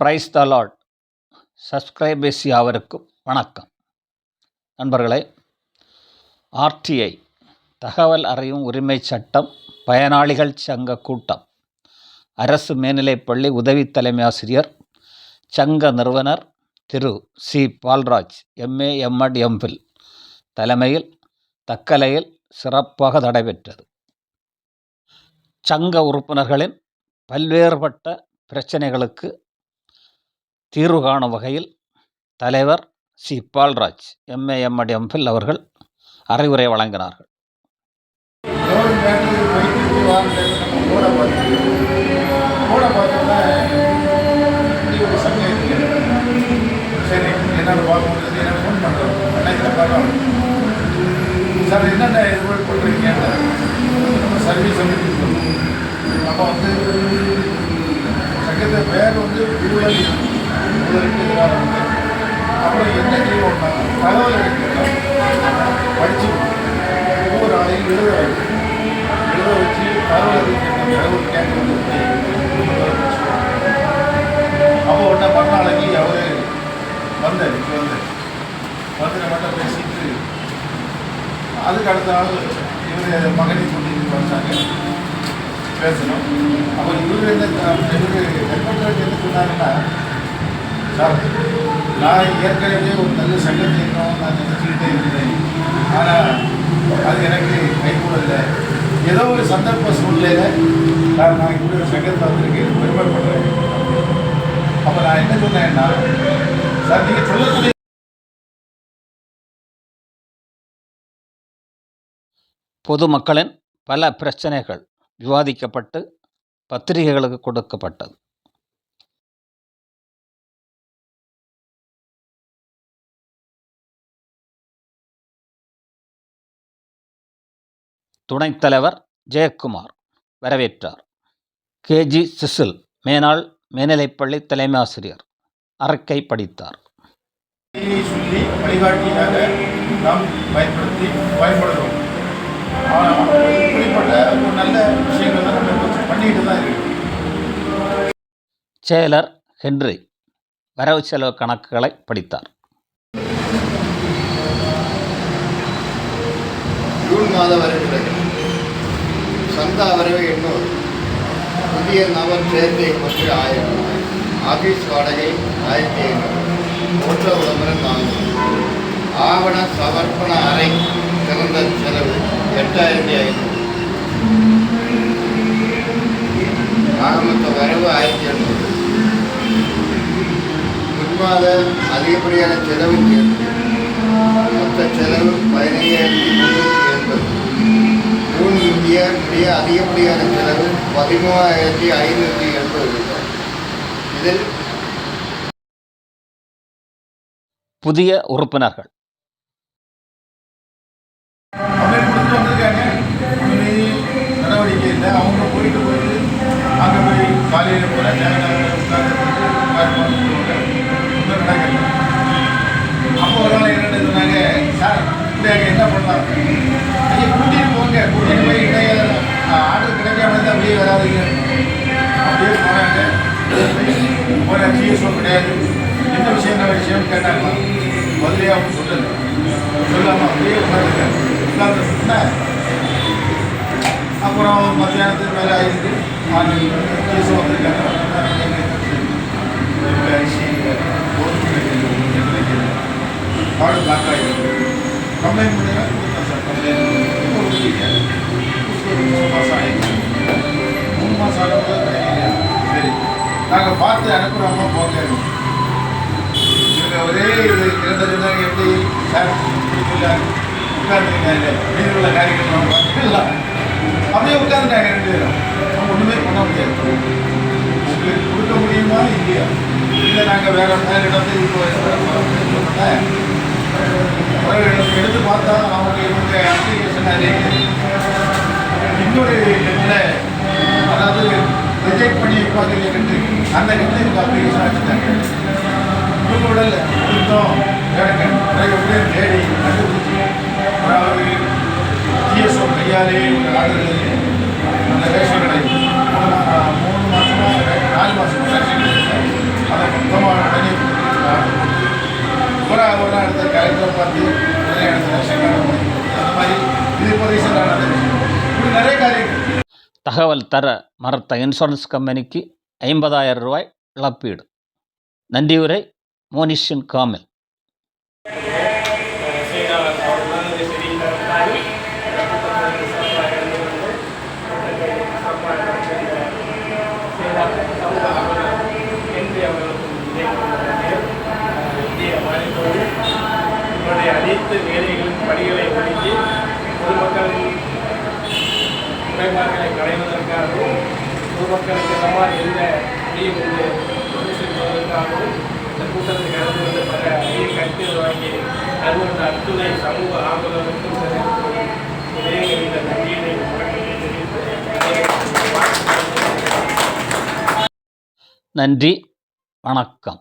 Praise the Lord subscribers யாவருக்கும் வணக்கம். நண்பர்களே ஆர்டிஐ தகவல் அறியும் உரிமை சட்டம் பயனாளிகள் சங்க கூட்டம். அரசு மேல்நிலைப்பள்ளி உதவி தலைமை ஆசிரியர் சங்க நிறுவனர் திரு C Palraj MA MEd MPhil தலைமையில் தக்கலையில் சிறப்பாக நடைபெற்றது சங்க உறுப்பினர்களின் பல்வேறுபட்ட பிரச்சனைகளுக்கு தீர்வு காணும் வகையில் தலைவர் C. Palraj MA MEd MPhil அவர்கள் அறிவுரை வழங்கினார்கள். சார் என்னென்ன இது? பண்ணுறீங்க சர்வீஸ் அப்போ வந்து சங்கத்தை பேர் வந்து விடுதலை விடுதலைக்கு எதிராக வந்து அப்புறம் என்ன செய்வோம்னா தகவல் அளிக்கிறோம் படிச்சு ஒவ்வொரு ஆளையும் எழுத வைக்கணும் எழுத வச்சு தகவல் அறிவிக்கிற ஒரு கேட்க வந்து அப்போ உடனே மறுநாளைக்கு அவரு வந்தார் இங்கே வந்தார் வந்து நம்மகிட்ட பேசிட்டு அதுக்கு அடுத்த நாள் இவர் மகனை கூட்டிட்டு வந்தாங்க பேசணும் அப்போ இவர் என்ன இவர் ஹெல்மெட் என்ன சொன்னாங்கன்னா சார் நான் ஏற்கனவே ஒரு நல்ல சங்கத்தை இருக்கணும் நான் நினச்சிக்கிட்டே இருந்தேன். ஆனால் அது எனக்கு கைகூடல. ஏதோ ஒரு சந்தர்ப்ப சூழ்நிலையில் நான் நான் இப்படி ஒரு சங்கத்தை வந்திருக்கேன் பெருமைப்படுறேன். அப்போ நான் என்ன சொன்னேன்னா சார் நீங்கள் சொல்லக்கூடிய பொதுமக்களின் பல பிரச்சனைகள் விவாதிக்கப்பட்டு பத்திரிகைகளுக்கு கொடுக்கப்பட்டது. துணைத் தலைவர் ஜெயக்குமார் வரவேற்றார். கேஜி சிசில் மேனாள் மேல்நிலைப்பள்ளி தலைமை ஆசிரியர் அறிக்கை படித்தார். சொல்லி வழிகாட்டியாக நாம் பயன்படுத்தி பயன்படுறோம் ஆனால் இப்படிப்பட்ட ஒரு நல்ல விஷயங்கள் தான் நம்ம இப்போ பண்ணிட்டு தான் இருக்கு செயலர் ஹென்றி வரவு செலவு கணக்குகளை படித்தார். ஜூன் மாத வரவு சந்தா வரவு எண்ணூறு புதிய நபர் சேர்க்கை பற்றி ஆயிரம். ஆஃபீஸ் வாடகை ஆயிரத்தி ஐநூறு. ஓட்ட விளம்பரம் நானூறு ஆவண சமர்ப்பண அறை சிறந்த செலவு எட்டாயிரத்தி ஐநூறு. ஆகமொத்த வரவு ஆயிரத்தி எண்ணூறு முன்மாத அதிகப்படியான செலவு மொத்த செலவு பதினைஞ்சாயிரத்தி முந்நூற்றி முடிய அதிகப்படியான செலவு பதிமூவாயிரத்தி ஐநூற்றி எண்பது ரூபாய். இதில் புதிய உறுப்பினர்கள். நடவடிக்கை இல்லை. அவங்க போயிட்டு போயிட்டு அங்கே போய் காலையில் நடக்கல. அப்போ ஒரு நாள் என்ன சொன்னாங்க சார் என்ன பண்ணலாம்? முதலே அவங்க சொல்லலை சொல்லாமல் அப்படியே உட்காந்துருக்காங்க உட்கார்ந்து சொன்னேன் அப்புறம் மத்தியானத்துக்கு மேலே ஆயிருக்கு மார்னிங் ஜிஎஸ்ஓ வந்திருக்காங்க அரிசி கார்டு பிளாக் ஆகிருக்கு கம்ப்ளைண்ட் பண்ணுங்க கொடுத்தேன் சார் கம்ப்ளைண்ட் எப்போ கொடுத்தீங்க மூணு மாதம் ஆகிடுச்சு மூணு மாதம் ஆகும்போது கிடைக்கலையா சரி நாங்கள் பார்த்து அனுப்புகிறோமா போங்க இவங்க ஒரே இருந்ததுன்னா எப்படி? சார் உட்காந்துருக்காங்க மீது உள்ள காரியங்கள் நம்ம பார்த்துக்கலாம் அப்படியே உட்காந்துட்டாங்க ரெண்டு பேரும் நம்ம ஒன்றுமே பண்ண முடியாது. உங்களுக்கு கொடுக்க முடியுமா? இல்லையா? இல்லை நாங்கள் வேற மேல் இடத்துல இப்போ சொன்னேன் எடுத்து பார்த்தா அவங்க இவங்க அப்ளிகேஷன் இன்னொரு இதில் அதாவது ரிஜெக்ட் பண்ணி வைப்பாங்க அந்த இடத்துல அப்ளிகேஷன் வச்சுட்டாங்க இவங்க விடல அனைவருமே தேடி கண்டுபிடிச்சி அதாவது ஜிஎஸ்ஓ கையாலே ஒரு ஆளுநர்களே அந்த ரேஷன் கடை தகவல் தர மறுத்த இன்சூரன்ஸ் கம்பெனிக்கு ஐம்பதாயிரம் ரூபாய் இழப்பீடு. நன்றியுரை மோனிஷின் காமில். அனைத்து வேலைகளும் பணிகளை ஒழித்து பொதுமக்களின் குறைபாடுகளை களைவதற்காகவும் பொதுமக்களுக்கு நம்மால் எந்த முடியும் என்று கொண்டு செல்வதற்காகவும் இந்த கூட்டத்தில் கலந்து கொண்டு பல அரிய கருத்துகள் வாங்கி கருவந்த அத்துணை சமூக ஆர்வலர்களுக்கும் இதயங்கள் இந்த நன்றியினை நன்றி. வணக்கம்.